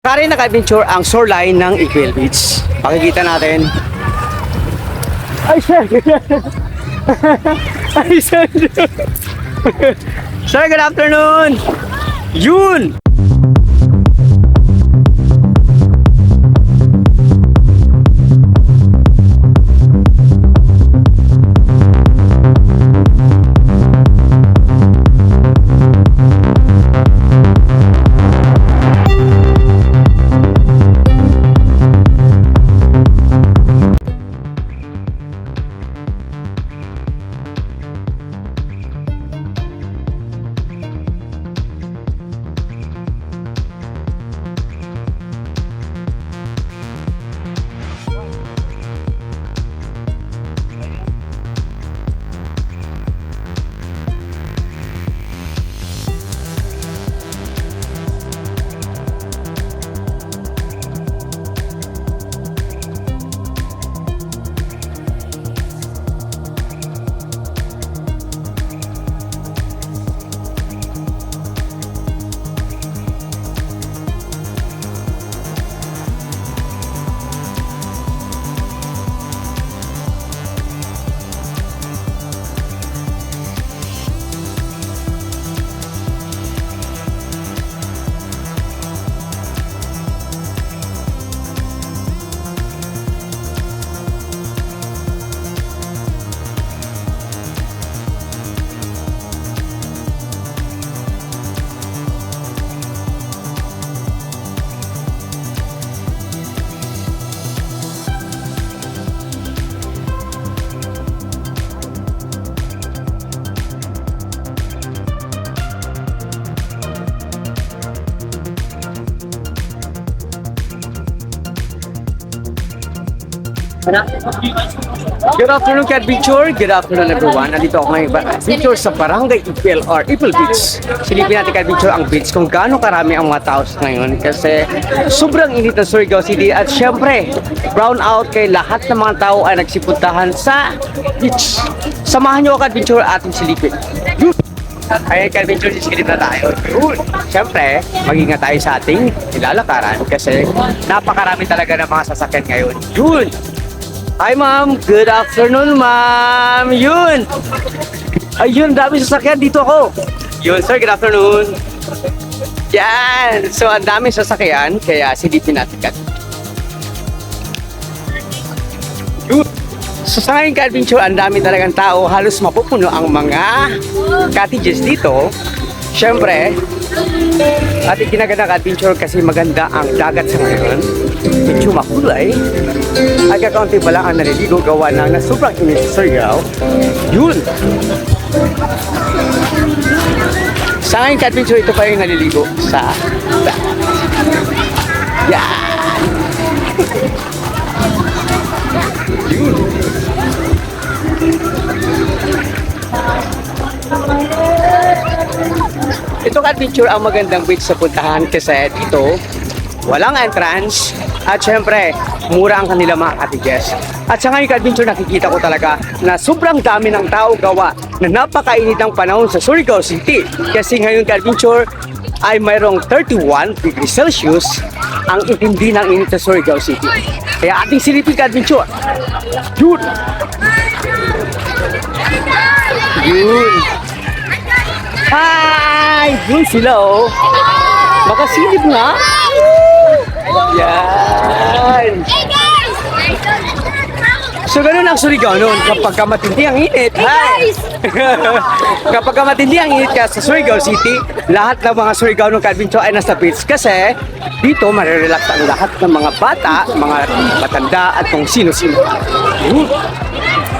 Kari naka-adventure ang shoreline ng Equil Beach. Pakikita natin. Ay, sir! Ay, sir! sir, good afternoon! Yun! Good afternoon, Cat Adventure. Good afternoon, everyone. Nandito ako ngayon adventure sa Barangay Ipil or Ipil Beach. Silipin natin, Cat Adventure, ang beach kung gaano karami ang mga tao ngayon kasi sobrang init ng Surigao City at syempre, brown out kay lahat ng mga tao ay nagsipuntahan sa beach. Samahan niyo ako, Cat Adventure, ating silipin. Yun! Ay, Cat Adventure, sisilip na tayo. Yun! Syempre, mag-ingat tayo sa ating nilalakaran kasi napakarami talaga ng mga sasakyan ngayon. Yun! Hi ma'am, good afternoon ma'am. Yun. Ayun, dami sasakyan dito ako. Yun sir, good afternoon. Yan. So, ang dami sasakyan, kaya silipin natin ka. Yun. So, sa ngayon ka-adventure, ang dami talagang tao. Halos mapupuno ang mga cottages dito. Siyempre, ating ginaganda ka-adventure kasi maganda ang dagat sa ngayon. Medyo makulay. Ay kakaunti pa lang ang naliligo gawa ng sobrang init sa Surigao. Yun! Sa ngayon ka-adventure, ito pa yung naliligo sa dagat. Yan! Yun! Ito ka-adventure ang magandang beach sa puntahan kasi dito walang entrance at syempre mura ang kanila mga cottages. At sa ngayon ka-adventure nakikita ko talaga na sobrang dami ng tao gawa na napakainit ang panahon sa Surigao City. Kasi ngayon ka-adventure ay mayroong 31 degrees Celsius ang itindi ng init sa Surigao City. Kaya ating silipin ka-adventure. Yun! Yun! Hi! Yun sila oh. Makasilip nga. Yan. Hey guys! So ganun Surigao noon kapag ka matindi ang init. Hi! kapag ka matindi ang init ka sa Surigao City, lahat ng mga Surigao ng Calvincho ay nasa beach kasi dito marirelax ang lahat ng mga bata, mga matanda at kung sino-sino. Yun.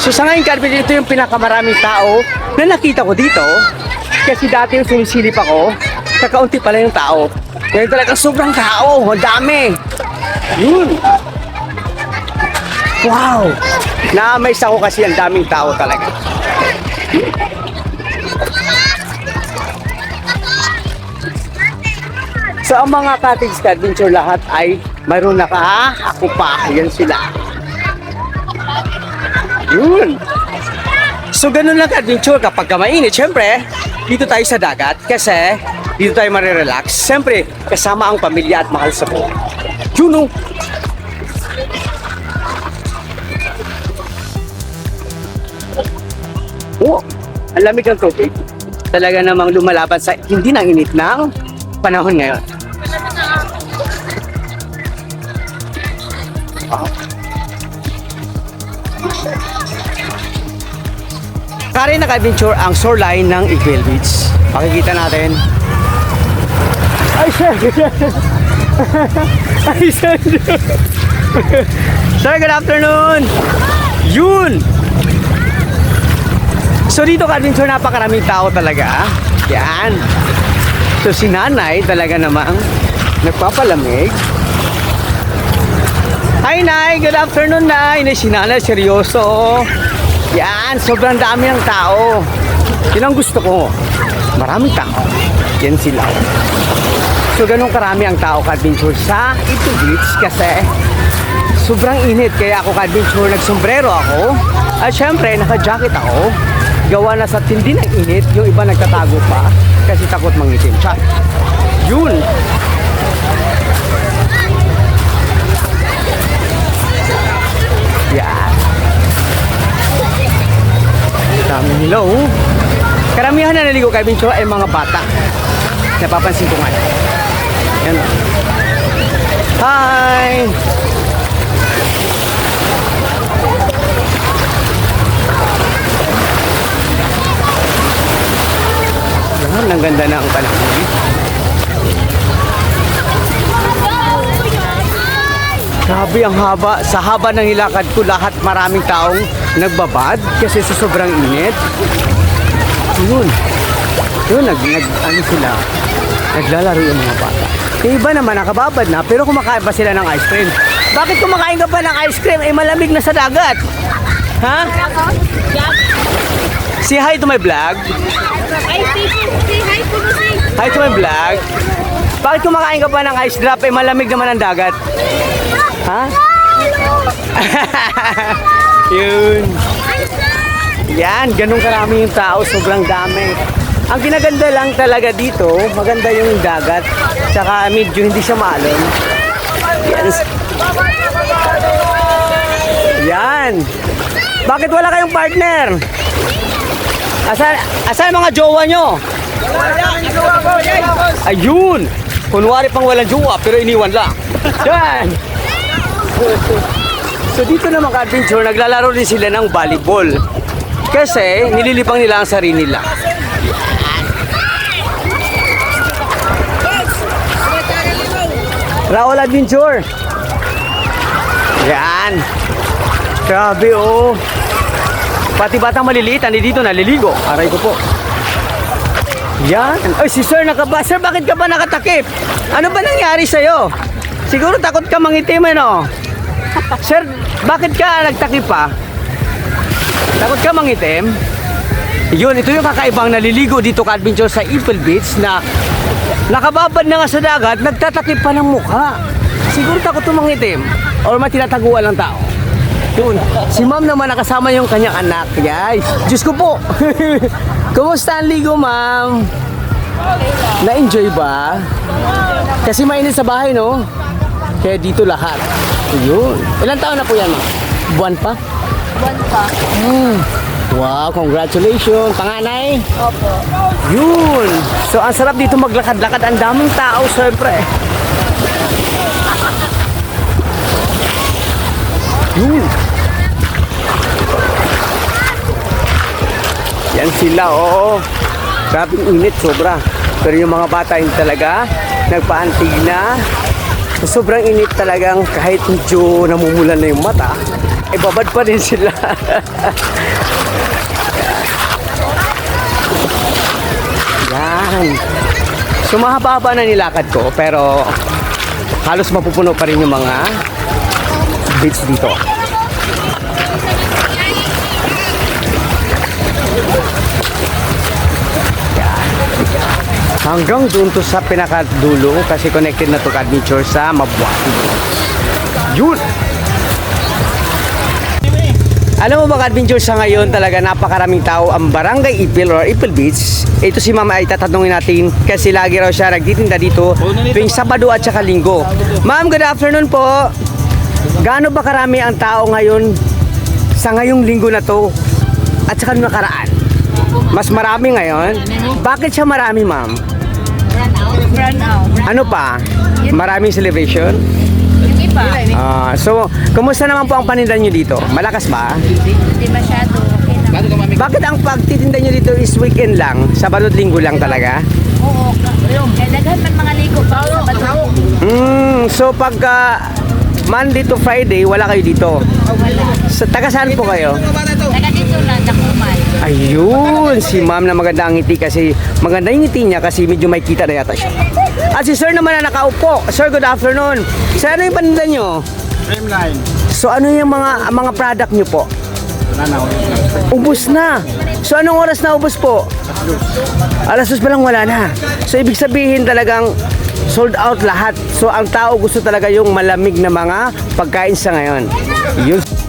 So sa ngayon Calvin, ito yung pinakamaraming tao na nakita ko dito kasi dati yung sumisilip ako, kakaunti pala yung tao. Ngayon talaga sobrang tao, ang dami. Yun. Wow! Na-amaze ako kasi ang daming tao talaga. So ang mga cottage adventure lahat ay mayroon naka ako pa. Yan sila. Yun. So ganun lang adventure kapag ka mainit. Siyempre, dito tayo sa dagat kasi Dito tayo marirelax. Siyempre, kasama ang pamilya at mahal sa buhay. Yun oh. Oh, ang lamig ng tubig. Talaga namang lumalaban sa hindi ng init ng panahon ngayon. Ah. Kari naka-adventure ang shoreline ng Igwil Beach. Makikita natin. Ay, sir! Ay, sir! sir, good afternoon! Yun! So dito ka-adventure napakaraming tao talaga. Yan. So si nanay talaga namang nagpapalamig. Hi Nay! Good afternoon Nay! Nay, si nanay seryoso. Yan, sobrang dami ng tao. Yun ang gusto ko. Maraming tao. Yan sila. So ganun karami ang tao ka-adventure sa Ito Beach kasi sobrang init. Kaya ako ka-adventure nagsombrero ako. At syempre naka-jacket ako. Gawa na sa tindi ng init yung iba nagtatago pa kasi takot mangitim. Siya yun. Yan dami nila oh. Karamihan na naligo kay Bincho ay mga bata. Napapansin ko nga yan oh. hi Yan, ang ganda na ang panahon. Grabe ang haba. Sa haba ng hilakad ko, lahat maraming taong nagbabad kasi sa sobrang init. Yun. Yun, nag, nag, ano sila, naglalaro yung mga bata. Yung iba naman nakababad na, pero kumakain pa sila ng ice cream. Bakit kumakain ka pa ng ice cream? Eh, malamig na sa dagat. Ha? Say hi to my vlog. Ay, say, hi mo, say. Hi to my vlog. Bakit kumakain ka pa ng ice drop? Eh, malamig naman ang dagat. Ha? Yun. Yan, ganun karami yung tao. Sobrang dami. Ang ginaganda lang talaga dito, maganda yung dagat. Tsaka medyo hindi siya maalon. Yan. Yan. Bakit wala kayong partner? Asan, asan mga jowa nyo? Ayun! Kunwari pang walang jowa pero iniwan lang. Yan! So dito naman ka-adventure, naglalaro din sila ng volleyball. Kasi nililibang nila ang sarili nila. Raul Adventure! Yan! Grabe oh! Pati batang maliliit, hindi dito naliligo. Aray ko po. Yan. Ay, si Sir nakaba. Sir, bakit ka ba nakatakip? Ano ba nangyari sa'yo? Siguro takot ka mangitim, ano? Sir, bakit ka nagtakip pa? Takot ka mangitim? Yun, ito yung kakaibang naliligo dito ka adventure sa Ipil Beach na nakababad na nga sa dagat, nagtatakip pa ng mukha. Siguro takot tumangitim or matinataguan ng tao. Yun. Si ma'am naman nakasama yung kanyang anak. Guys, Diyos ko po. Kumusta ang ligo, ma'am? Na-enjoy ba? Kasi mainit sa bahay, no? Kaya dito lahat. Yun. Ilan taon na po yan, ma'am? Buwan pa? Buwan pa. Hmm. Wow, congratulations. Panganay? Opo. Yun. So, ang sarap dito maglakad-lakad. Ang daming tao, syempre. Yun. Yan sila, oo. Grabe yung init, sobra. Pero yung mga bata hindi talaga nagpaantig na. Sobrang init talagang kahit medyo namumulan na yung mata, eh babad pa rin sila. Yan. So mahaba-haba na nilakad ko pero halos mapupuno pa rin yung mga beach dito. Hanggang doon to sa pinakadulo kasi connected na to adventure sa Mabuati. Yun! Alam mo ba, adventure sa ngayon talaga napakaraming tao ang Barangay Ipil or Ipil Beach. Ito si Mama ay tatanungin natin kasi lagi raw siya nagtitinda dito tuwing Sabado at saka Linggo. Ma'am, good afternoon po. Gaano ba karami ang tao ngayon sa ngayong linggo na to at saka nakaraan? Mas marami ngayon. Bakit siya marami, ma'am? Ano pa? Maraming celebration? Yung iba, Ah, so, kumusta naman po ang paninda nyo dito? Malakas ba? hindi masyado. Okay na. Bakit ang pagtitinda nyo dito is weekend lang? Sabado at linggo lang talaga? Oo. Kaya daghan man mga ligo pa sa bato. Mm, so pagka Monday to Friday, wala kayo dito? Sa taga saan po kayo? Taga dito nakumal. Ayun, si ma'am na maganda ang ngiti kasi maganda yung ngiti niya kasi medyo may kita na yata siya. At si sir naman na nakaupo. Sir, good afternoon. Sir, ano yung paninda nyo? Timeline. So ano yung mga mga product nyo po? Wala na, ulit na. Ubus na. So anong oras na ubus po? Alas dos pa lang wala na. So ibig sabihin talagang sold out lahat. So ang tao gusto talaga yung malamig na mga pagkain sa ngayon. Yun.